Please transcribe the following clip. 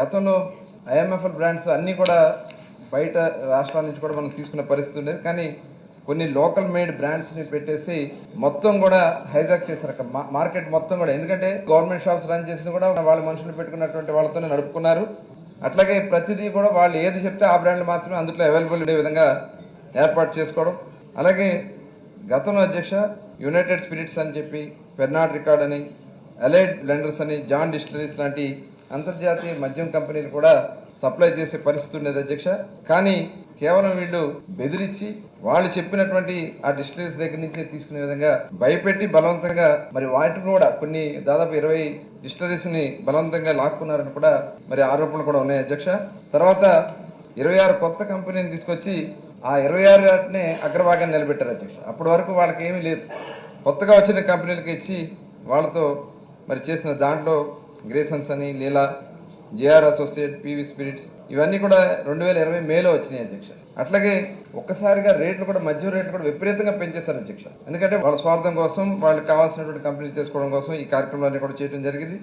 గతంలో IMFL brands అన్నీ కూడా బయట రాష్ట్రాల నుంచి కూడా మనం తీసుకునే పరిస్థితి ఉండేది. కానీ కొన్ని లోకల్ మేడ్ బ్రాండ్స్ని పెట్టేసి మొత్తం కూడా హైజాక్ చేశారు. అక్కడ మా- మార్కెట్ మొత్తం కూడా. ఎందుకంటే గవర్నమెంట్ షాప్స్ రన్ చేసిన కూడా వాళ్ళ మనుషులు పెట్టుకున్నటువంటి వాళ్ళతోనే నడుపుకున్నారు. అట్లాగే ప్రతిదీ కూడా వాళ్ళు ఏది చెప్తే ఆ బ్రాండ్లు మాత్రమే అందులో అవైలబుల్ ఉండే విధంగా ఏర్పాటు చేసుకోవడం. అలాగే గతంలో అధ్యక్ష యునైటెడ్ స్పిరిట్స్ అని చెప్పి పెర్నాడ్ రికార్డ్ అని అలైడ్ బ్లెండర్స్ అని జాన్ డిస్టిలరీస్ లాంటి అంతర్జాతీయ మద్యం కంపెనీలు కూడా సప్లై చేసే పరిస్థితి ఉండేది అధ్యక్ష. కానీ కేవలం వీళ్ళు బెదిరించి వాళ్ళు చెప్పినటువంటి ఆ డిస్టిలరీస్ దగ్గర నుంచి తీసుకునే విధంగా భయపెట్టి బలవంతంగా మరి వాటిని కూడా కొన్ని దాదాపు ఇరవై డిస్టిలరీస్ని బలవంతంగా లాక్కున్నారని కూడా మరి ఆరోపణలు కూడా ఉన్నాయి అధ్యక్ష. తర్వాత ఇరవై ఆరు కొత్త కంపెనీని తీసుకొచ్చి ఆ ఇరవై ఆరు వాటినే అగ్రభాగాన్ని నిలబెట్టారు అధ్యక్ష. అప్పటి వరకు వాళ్ళకి ఏమీ లేదు. కొత్తగా వచ్చిన కంపెనీలకు ఇచ్చి వాళ్ళతో మరి చేసిన దాంట్లో గ్రేసన్స్ అని Leela JR associate PV spirits ఇవన్నీ కూడా రెండు వేల ఇరవై మేలో వచ్చినాయి అధ్యక్ష. అట్లాగే ఒక్కసారిగా రేట్లు కూడా మధ్య రేట్లు కూడా విపరీతంగా పెంచేశారు అధ్యక్ష. ఎందుకంటే వాళ్ళ స్వార్థం కోసం వాళ్ళకి కావాల్సినటువంటి కంపెనీలు చేసుకోవడం కోసం ఈ కార్యక్రమాలన్నీ కూడా చేయడం జరిగింది.